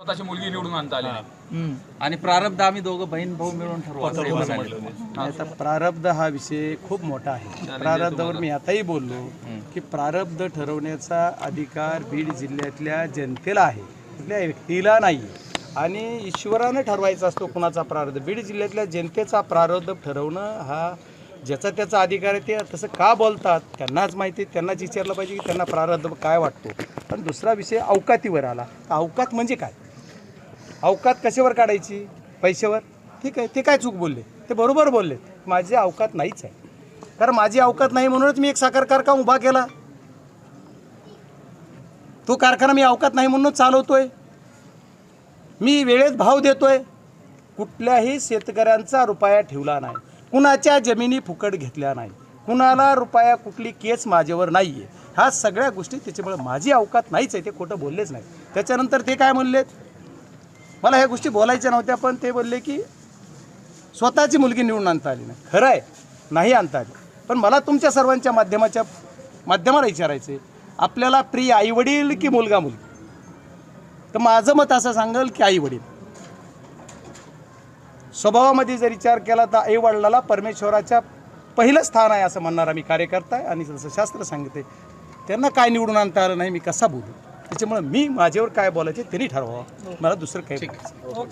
स्वतःची मुलगी निवडून आणता आली नाही. आणि प्रारब्ध आम्ही दोघं बहीण भाऊ मिळून ठरवू असं हे. म्हणाले. आता प्रारब्ध हा विषय खूप मोठा आहे. प्रारब्धावर मी आताही बोललो की प्रारब्ध ठरवण्याचा अधिकार बीड जिल्ह्यातल्या जनतेला आहे. कुठल्या व्यक्तीला नाही. आणि ईश्वरानं ठरवायचा असतो कुणाचा प्रारब्ध. बीड जिल्ह्यातल्या जनतेचा प्रारब्ध ठरवणं हा ज्याचा त्याचा अधिकार आहे ते तसं का बोलतात त्यांनाच माहिती आहे, त्यांनाच विचारलं पाहिजे की त्यांना प्रारब्ध काय वाटतो. पण दुसरा विषय अवकातीवर आला. अवकात म्हणजे काय? अवकात कशावर काढायची? पैशावर? ठीक आहे ते काय चूक बोलले? ते बरोबर बोलले. माझी अवकात नाहीच आहे. कारण माझी अवकात नाही म्हणूनच मी एक साखर कारखाना उभा केला. तो कारखाना मी अवकात नाही म्हणूनच चालवतोय. मी वेळेत भाव देतोय. कुठल्याही शेतकऱ्यांचा रुपया ठेवला नाही. कुणाच्या जमिनी फुकट घेतल्या नाही. कुणाला रुपया कुठली केस माझ्यावर नाही आहे ह्या सगळ्या गोष्टी त्याच्यामुळे माझी अवकात नाहीच आहे. ते खोटं बोललेच नाही. त्याच्यानंतर ते काय म्हणलेत? मला ह्या गोष्टी बोलायच्या नव्हत्या पण ते बोलले की स्वतःची मुलगी निवडून आणता आली नाही. खरं आहे नाही आणता आली. पण मला तुमच्या सर्वांच्या माध्यमाच्या माध्यमाला विचारायचं आहे आपल्याला प्रिय आईवडील की मुलगा मुलगी तर माझं मत असं सांगेल की आईवडील. स्वभावामध्ये जर विचार केला तर आईवडिलाला परमेश्वराच्या पहिलं स्थान आहे असं म्हणणारा मी कार्यकर्ता आहे आणि जसं शास्त्र सांगते त्यांना काय निवडून आणता आलं नाही मी कसा बोलू? त्याच्यामुळे मी माझ्यावर काय बोलायचे त्यांनी ठरवावं. मला दुसरं काही.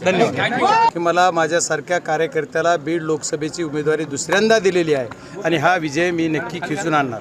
धन्यवाद. की मला माझ्यासारख्या कार्यकर्त्याला बीड लोकसभेची उमेदवारी दुसऱ्यांदा दिलेली आहे आणि हा विजय मी नक्की खिचून आणणार.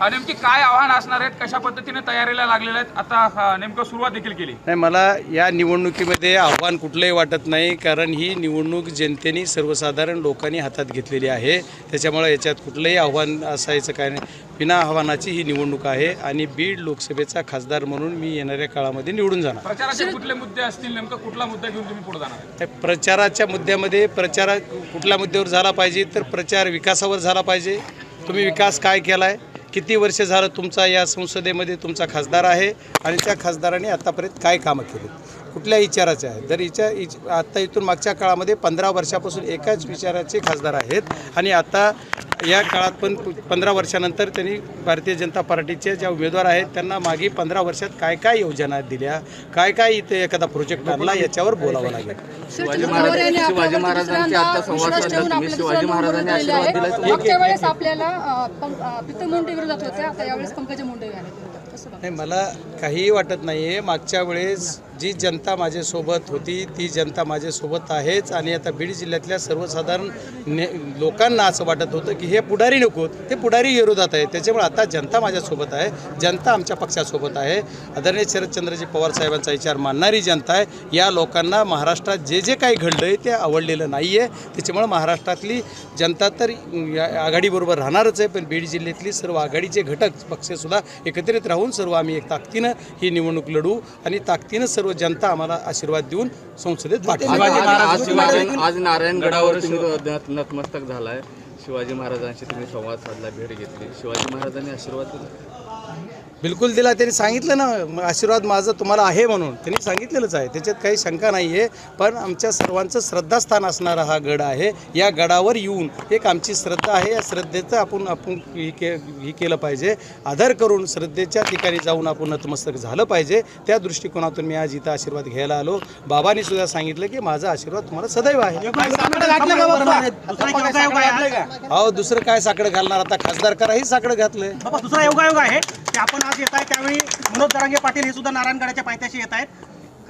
नेमकी काय आव्हान असणार आहेत? कशा पद्धतीने तयारीला लागलेले आहेत? आता नेमकं सुरुवात देखील केली. नाही मला या निवडणुकीमध्ये आव्हान कुठलंही वाटत नाही कारण ही निवडणूक जनतेने सर्वसाधारण लोकांनी हातात घेतलेली आहे. त्याच्यामुळे याच्यात कुठलंही आव्हान असायचं काय नाही. बिना आव्हानाची ही निवडणूक आहे आणि बीड लोकसभेचा खासदार म्हणून मी येणाऱ्या काळामध्ये निवडून जाणार. प्रचाराचे कुठले मुद्दे असतील? नेमकं कुठला मुद्दा घेऊन तुम्ही पुढे जाणार? प्रचाराच्या मुद्द्यामध्ये प्रचार कुठल्या मुद्द्यावर झाला पाहिजे तर प्रचार विकासावर झाला पाहिजे. तुम्ही विकास काय केला आहे किती वर्ष झालं तुमचा या संसदेमध्ये तुमचा खासदार आहे आणि त्या खासदाराने आतापर्यंत काय कामं केली कुठल्या विचाराचे आहे जर विचार इच- आत्ता इथून मागच्या काळामध्ये पंधरा वर्षापासून एकाच विचाराचे खासदार आहेत आणि आता या काळात पण पंधरा वर्षानंतर त्यांनी भारतीय जनता पार्टीचे ज्या उमेदवार आहेत त्यांना मागे पंधरा वर्षात काय काय योजना दिल्या काय काय इथे एखादा प्रोजेक्ट आणला याच्यावर बोलावं लागेल शिवाजी महाराज शिवाजी महाराजांचे आता संवाद साधला तुम्ही शिवाजी महाराजांनी आशीर्वाद दिलाय तुम्हाला. मागच्या वेळेस आपल्याला अ, पं- अ, प्रीतम मुंडे विरोधात होते आता यावेळेस पंकजा मुंडे आले विरोधात. कसं बघता? नाही मला काहीही वाटत नाही आहे मागच्या वेळेस जी जनता माझ्यासोबत होती ती जनता माझ्यासोबत आहेच आणि आता बीड जिल्ह्यातल्या सर्वसाधारण ने लोकांना असं वाटत होतं की हे पुढारी नकोत ते पुढारी विरोधात आहे त्याच्यामुळे आता जनता माझ्यासोबत आहे जनता आमच्या पक्षासोबत आहे. आदरणीय शरदचंद्रजी पवार साहेबांचा विचार मानणारी जनता आहे. या लोकांना महाराष्ट्रात जे जे काही घडलं आहे ते आवडलेलं नाही आहे त्याच्यामुळे महाराष्ट्रातली जनता तर या आघाडीबरोबर राहणारच आहे पण बीड जिल्ह्यातली सर्व आघाडीचे घटक पक्षसुद्धा एकत्रित राहून सर्व आम्ही एक ताकदीनं ही निवडणूक लढू आणि ताकदीनं सर्व जनता आम्हाला आशीर्वाद देऊन संसदेत पाठवू. आज- नारायणगडावर नतमस्तक झालाय. शिवाजी महाराजांशी तुम्ही संवाद साधला भेट घेतली शिवाजी महाराजांनी आशीर्वाद दिला बिलकुल दिला त्यांनी सांगितलं ना आशीर्वाद माझं तुम्हाला आहे म्हणून त्यांनी सांगितलेलंच आहे त्याच्यात काही शंका नाही आहे पण आमच्या सर्वांचं श्रद्धास्थान असणारा हा गड आहे या गडावर येऊन एक आमची श्रद्धा आहे या श्रद्धेचं आपण आपण हे के हे केलं पाहिजे आदर करून श्रद्धेच्या ठिकाणी जाऊन आपण नतमस्तक झालं पाहिजे त्या दृष्टिकोनातून मी आज इथं आशीर्वाद घ्यायला आलो बाबांनी सुद्धा सांगितलं की माझा आशीर्वाद तुम्हाला सदैव आहे अहो दुसरं काय साकडं घालणार? आता खासदार कराही साकडं घातलंय. बाबा दुसरा योगायोग आहे. की आपण आज येत आहे त्यावेळी मनोज दरांगे पाटील हे सुद्धा नारायणगडाच्या पायथ्याशी येत आहेत.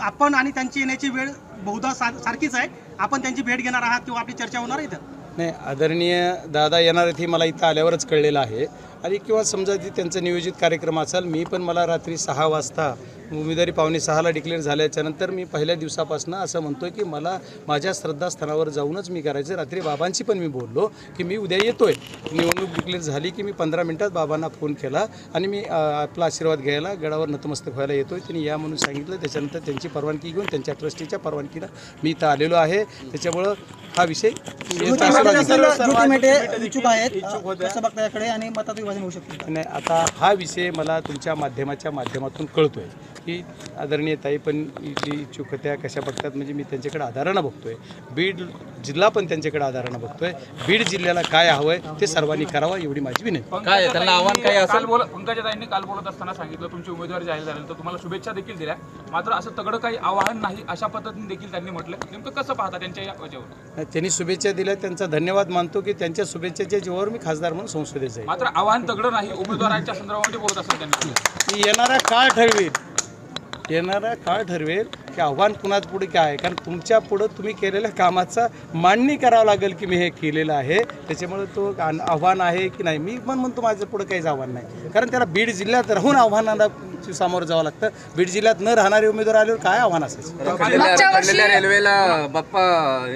आपण आणि त्यांची येण्याची वेळ बहुधा सार- सारखीच आहे. आपण त्यांची भेट घेणार आहात किंवा आपली चर्चा होणार आहे इथं? नाही आदरणीय दादा येणार आहेत हे मला इथं आल्यावरच कळलेलं आहे. आणि किंवा समजा ती त्यांचं नियोजित कार्यक्रम असेल मी पण मला रात्री सहा वाजता उमेदवारी पावणे सहाला डिक्लेअर झाल्याच्यानंतर मी पहिल्या दिवसापासून असं म्हणतोय की मला माझ्या श्रद्धास्थानावर जाऊनच मी करायचं. रात्री बाबांशी पण मी बोललो की मी उद्या येतोय. निवडणूक डिक्लेअर झाली की मी पंधरा मिनिटात बाबांना फोन केला आणि मी आपला आशीर्वाद घ्यायला गडावर नतमस्तक व्हायला येतोय. त्यांनी या म्हणून सांगितलं. त्याच्यानंतर त्यांची परवानगी घेऊन त्यांच्या ट्रस्टीच्या परवानगीनं मी इथं आलेलो आहे. त्याच्यामुळं हा विषय इच्छुक आहेत कसं होऊ शकते. नाही आता हा विषय मला तुमच्या माध्यमाच्या माध्यमातून कळतोय. की आदरणीय ताई पण इथली इच्छुक होत्या कशा बघतात? म्हणजे मी त्यांच्याकडे आधारानं बघतोय. बीड जिल्हा पण त्यांच्याकडे आधारानं बघतोय. बीड जिल्ह्याला काय हवं आहे ते सर्वांनी करावं एवढी माझी विनंती. काय, त्यांना आव्हान काय असेल? काल बोल पंकजाताईंनी काल बोलत असताना सांगितलं तुमची उमेदवारी जाहीर झाल्यानंतर तुम्हाला शुभेच्छा देखील दिल्या. मात्र असं तगडं काही आव्हान नाही अशा पद्धतीने देखील त्यांनी म्हटलं. नेमकं कसं पाहता त्यांच्या या वजेवर त्यांनी शुभेच्छा दिल्या त्यांचा धन्यवाद मानतो की त्यांच्या शुभेच्छेच्या जीवावर मी खासदार म्हणून संसदेत जाईल. मात्र आव्हान तगडं नाही उमेदवारांच्या संदर्भामध्ये बोलत असतात त्यांनी. येणारा काळ ठरवेल येणारा काळ ठरवेल की आव्हान कुणाच पुढे काय आहे? कारण तुमच्या पुढं तुम्ही केलेल्या कामाचा मांडणी करावं लागेल की मी हे केलेलं आहे. त्याच्यामुळे तो आव्हान आहे की नाही? मी पण म्हणतो माझं पुढं काहीच आव्हान नाही. कारण त्याला बीड जिल्ह्यात राहून आव्हानाला सामोरं जावं लागतं. बीड जिल्ह्यात न राहणारे उमेदवार आल्यावर काय आव्हान रखडलेल्या रेल्वेला बाप्पा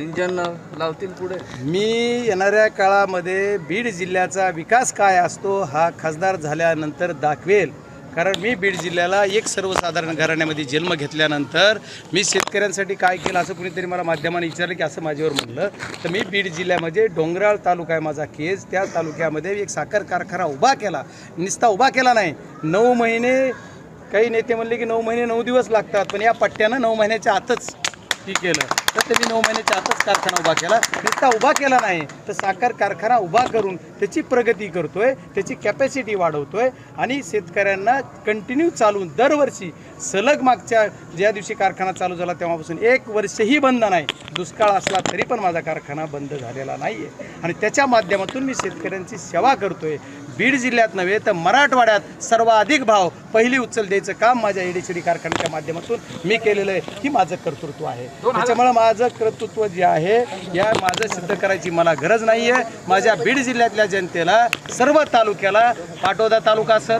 इंजन लावतील पुढे? मी येणाऱ्या काळामध्ये बीड जिल्ह्याचा विकास काय असतो हा खासदार झाल्यानंतर दाखवेल. कारण मी बीड जिल्ह्याला एक सर्वसाधारण घराण्यामध्ये जन्म घेतल्यानंतर मी शेतकऱ्यांसाठी काय केलं असं कुणीतरी मला माध्यमाने विचारलं की असं माझ्यावर म्हणलं. तर मी बीड जिल्ह्यामध्ये डोंगराळ तालुका आहे माझा केस त्या तालुक्यामध्ये एक साखर कारखाना उभा केला. नुसता उभा केला नाही. नऊ महिने काही नेते म्हणले की नऊ महिने नऊ दिवस लागतात पण या पट्ट्यानं नऊ महिन्याच्या आतच हे केलं. तर त्यांनी नऊ महिन्याच्या आतच कारखाना उभा केला. नुसता उभा केला नाही तर साखर कारखाना उभा करून त्याची प्रगती करतोय त्याची कॅपॅसिटी वाढवतोय आणि शेतकऱ्यांना कंटिन्यू चालून दरवर्षी सलग मागच्या ज्या दिवशी कारखाना चालू झाला तेव्हापासून एक वर्षही बंद नाही. दुष्काळ असला तरी पण माझा कारखाना बंद झालेला नाही आहे आणि त्याच्या माध्यमातून मी शेतकऱ्यांची सेवा करतोय. बीड जिल्ह्यात नव्हे तर मराठवाड्यात सर्वाधिक भाव पहिली उचल द्यायचं काम माझ्या एडीसीडी कारखान्याच्या माध्यमातून मी केलेलं आहे. ही माझं कर्तृत्व आहे. त्याच्यामुळे माझं कर्तृत्व जे आहे या माझं सिद्ध करायची मला गरज नाही आहे माझ्या बीड जिल्ह्यातल्या जनतेला सर्व तालुक्याला पाटोदा तालुका असेल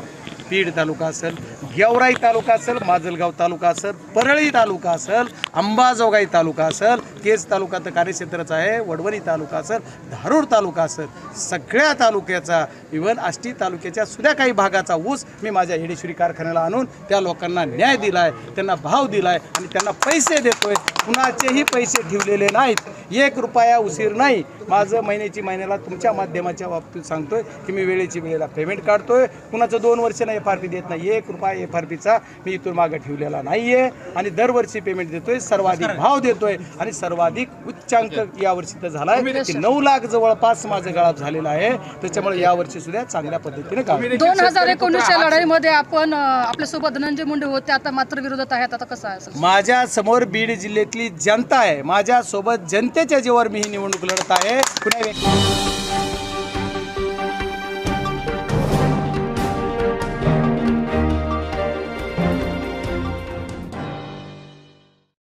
बीड तालुका असेल गेवराई तालुका असेल माजलगाव तालुका असेल परळी तालुका असेल अंबाजोगाई तालुका असेल केज तालुका तर कार्यक्षेत्रच आहे वडवणी तालुका असेल धारूर तालुका असेल सगळ्या तालुक्याचा इवन आष्टी तालुक्याच्या सुद्धा काही भागाचा ऊस मी माझ्या हेडेश्वरी कारखान्याला आणून त्या लोकांना न्याय दिलाय त्यांना भाव दिलाय आणि त्यांना पैसे देतोय. कुणाचेही पैसे ठेवलेले नाहीत. एक रुपया उशीर नाही. माझं महिन्याची महिन्याला तुमच्या माध्यमाच्या बाबतीत सांगतोय की मी वेळेची वेळेला पेमेंट काढतोय. कुणाचं दोन वर्ष एफ आर पी देत नाही. एक रुपया एफ आर पीचा मी इथून मागं ठेवलेला नाही आहे आणि दरवर्षी पेमेंट देतोय सर्वाधिक भाव देतोय आणि सर्वाधिक उच्चांक यावर्षी तर झाला आहे की नऊ लाख जवळपास माझं गळाप झालेला आहे. त्याच्यामुळे यावर्षी सुद्धा चांगल्या पद्धतीने काम दोन हजार एकोणीसच्या लढाईमध्ये आपण आपल्यासोबत धनंजय मुंडे होते आता मात्र विरोधात आहेत. आता कसं आहे माझ्यासमोर बीड जिल्ह्यातली जनता आहे. माझ्या सोबत जनतेच्या जीवावर मी ही निवडणूक लढत आहे. व्यक्ती